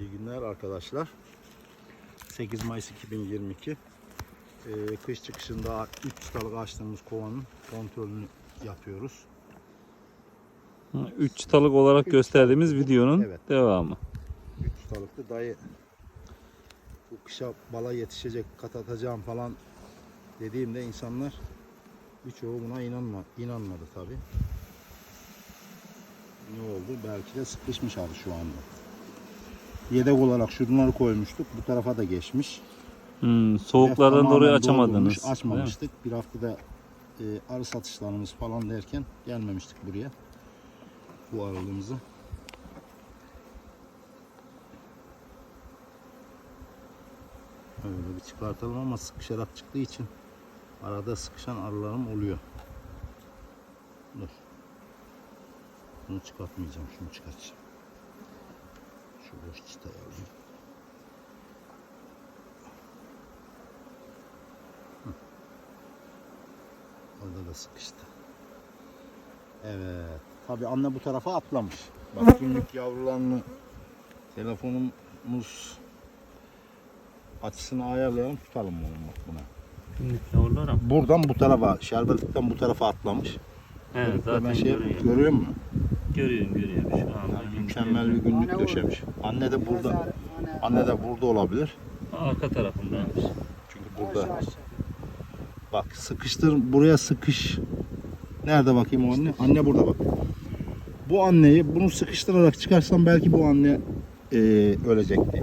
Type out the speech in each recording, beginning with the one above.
İyi günler arkadaşlar. 8 Mayıs 2022. Ee, kış çıkışında 3 çıtalık açtığımız kovanın kontrolünü yapıyoruz. 3 çıtalık olarak gösterdiğimiz videonun Evet. devamı. 3 çıtalıklı dayı bu kışa bala yetişecek kat atacağım falan dediğimde insanlar birçoğu buna inanma, inanmadı tabi. Ne oldu? Belki de sıkışmış abi şu anda. Yedek olarak şunları koymuştuk. Bu tarafa da geçmiş. Hmm, soğuklardan dolayı açamadınız. Açmamıştık. Bir haftada e, arı satışlarımız falan derken gelmemiştik buraya. Bu aralığımızı. Öyle bir çıkartalım ama sıkışarak çıktığı için arada sıkışan arılarım oluyor. Dur. Bunu çıkartmayacağım. Şunu çıkartacağım. Şu boş çıtayı alayım. Orada da sıkıştı. Evet. Tabi anne bu tarafa atlamış. Bak günlük yavrularını telefonumuz açısını ayarlayalım tutalım bunu bak buna. Günlük yavrular ama. Buradan bu tarafa, şerbetlikten bu tarafa atlamış. Evet Ben zaten şey görüyorum. görüyor musun? Görüyorum görüyorum şu anda. Mükemmel bir günlük döşemiş. Anne de burada, anne de burada olabilir. Arka tarafındaymış. Çünkü burada bak sıkıştır buraya sıkış. Nerede bakayım o anne? Anne burada bak. Bu anneyi bunu sıkıştırarak çıkarsam belki bu anne e, ölecekti.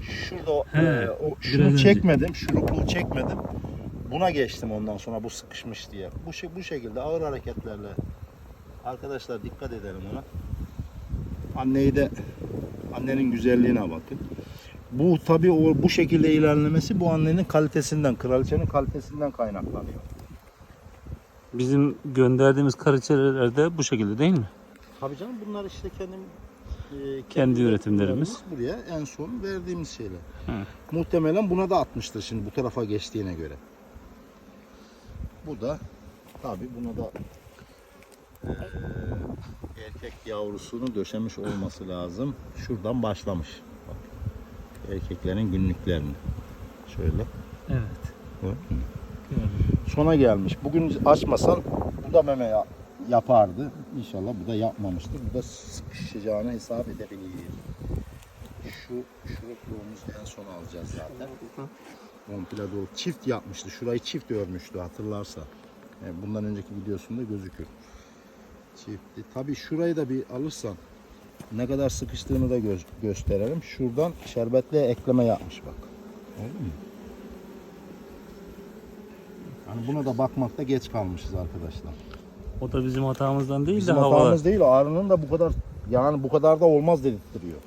Şurada o- He, e, o, şunu önce. çekmedim, şurupluğu çekmedim. Buna geçtim ondan sonra bu sıkışmış diye. Bu bu şekilde ağır hareketlerle arkadaşlar dikkat edelim ona. Anneyi de annenin güzelliğine bakın. Bu tabii o bu şekilde ilerlemesi bu annenin kalitesinden, kraliçenin kalitesinden kaynaklanıyor. Bizim gönderdiğimiz kariçeler de bu şekilde değil mi? Tabii canım bunlar işte kendim e, Kendi üretimlerimiz. Buraya en son verdiğimiz şeyler. Hı. Muhtemelen buna da atmıştır şimdi bu tarafa geçtiğine göre. Bu da tabii buna da erkek yavrusunu döşemiş olması lazım. Şuradan başlamış. Bak. Erkeklerin günlüklerini. Şöyle. Evet. Sona gelmiş. Bugün açmasan bu da meme ya- yapardı. İnşallah bu da yapmamıştır. Bu da sıkışacağını hesap edebilir. Şu şurupluğumuz en son alacağız zaten. Komple dolu. Çift yapmıştı. Şurayı çift örmüştü hatırlarsa. Yani bundan önceki videosunda gözükür. Çiftti. Tabii şurayı da bir alırsan ne kadar sıkıştığını da gö- gösterelim. Şuradan şerbetli ekleme yapmış bak. Oldu mu? Hani buna da bakmakta geç kalmışız arkadaşlar. O da bizim hatamızdan değil Bizim de havalar. hatamız değil. Arının da bu kadar yani bu kadar da olmaz dedirtiyor.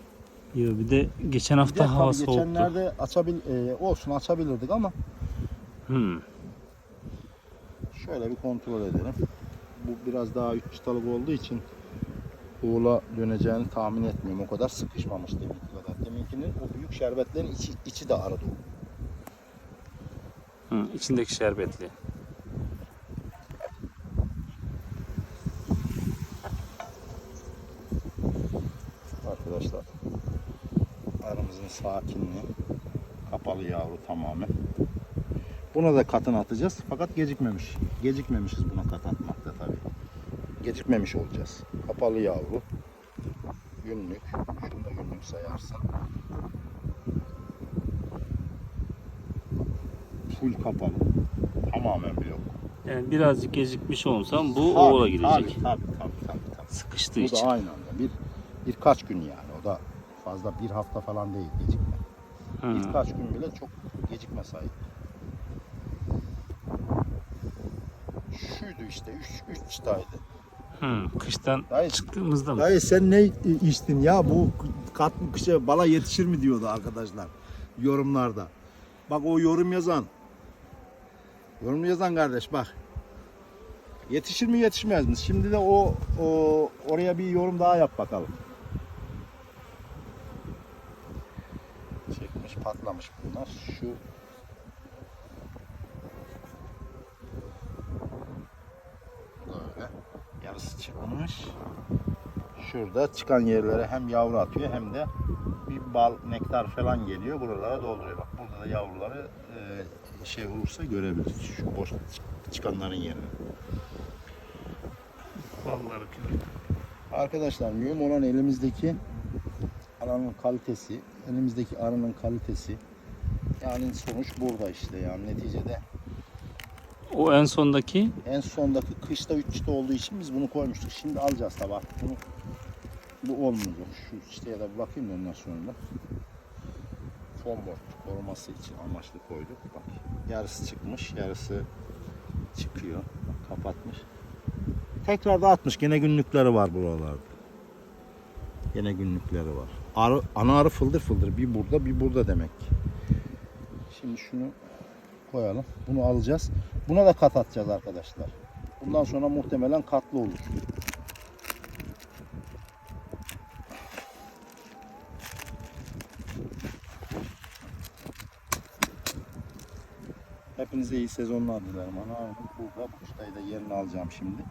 Yo, bir de geçen Bir hafta de hava soğuktu. geçenlerde açabil e, olsun açabilirdik ama Hmm. şöyle bir kontrol edelim. Bu biraz daha üç çıtalık olduğu için Uğula döneceğini tahmin etmiyorum. O kadar sıkışmamış deminki kadar. Deminkinin o büyük şerbetlerin içi, içi de arı dolu. Hı, içindeki şerbetli. Arkadaşlar aramızın sakinliği kapalı yavru tamamen. Buna da katın atacağız fakat gecikmemiş. Gecikmemişiz buna kat atmakta tabii. Gecikmemiş olacağız. Kapalı yavru. Günlük. Şunu da günlük sayarsan. Full kapalı. Tamamen blok. Yani birazcık gecikmiş olsam bu Tabii, oğula gidecek. Tabii tabii tabii. tabii, tabii. Sıkıştığı Bu için. da aynı anda. Bir, birkaç gün yani. O da fazla bir hafta falan değil gecikme. Hı. Birkaç gün bile çok gecikme sahip. Şuydu işte. Üç, üç çıtaydı. Hı, Kıştan Dayı, çıktığımızda mı? dayı sen ne içtin ya? Bu kat kışa bala yetişir mi diyordu arkadaşlar. Yorumlarda. Bak o yorum yazan. Yorum yazan kardeş bak. Yetişir mi yetişmez mi? Şimdi de o, o oraya bir yorum daha yap bakalım. Çekmiş patlamış bunlar. Şu böyle yarısı çıkmış. Şurada çıkan yerlere hem yavru atıyor hem de bir bal, nektar falan geliyor. Buralara dolduruyor. Bak burada da yavruları e, şey olursa görebiliriz. Şu boş çık- çıkanların yerini. Balları Arkadaşlar mühim olan elimizdeki arının kalitesi, elimizdeki arının kalitesi. Yani sonuç burada işte yani neticede. O en sondaki En sondaki kışta 3 çıta olduğu için biz bunu koymuştuk. Şimdi alacağız tabi artık bunu. Bu olmayacak. Şu çıtaya da bir bakayım da ondan sonra da. Fombort koruması için amaçlı koyduk. Bak yarısı çıkmış, yarısı çıkıyor. Bak, kapatmış. Tekrar da atmış. Gene günlükleri var buralarda. Gene günlükleri var. Arı, ana arı fıldır fıldır. Bir burada bir burada demek. Şimdi şunu koyalım. Bunu alacağız. Buna da kat atacağız arkadaşlar. Bundan sonra muhtemelen katlı olur. Hepinize iyi sezonlar dilerim. Ana burada kuştayı da yerini alacağım şimdi.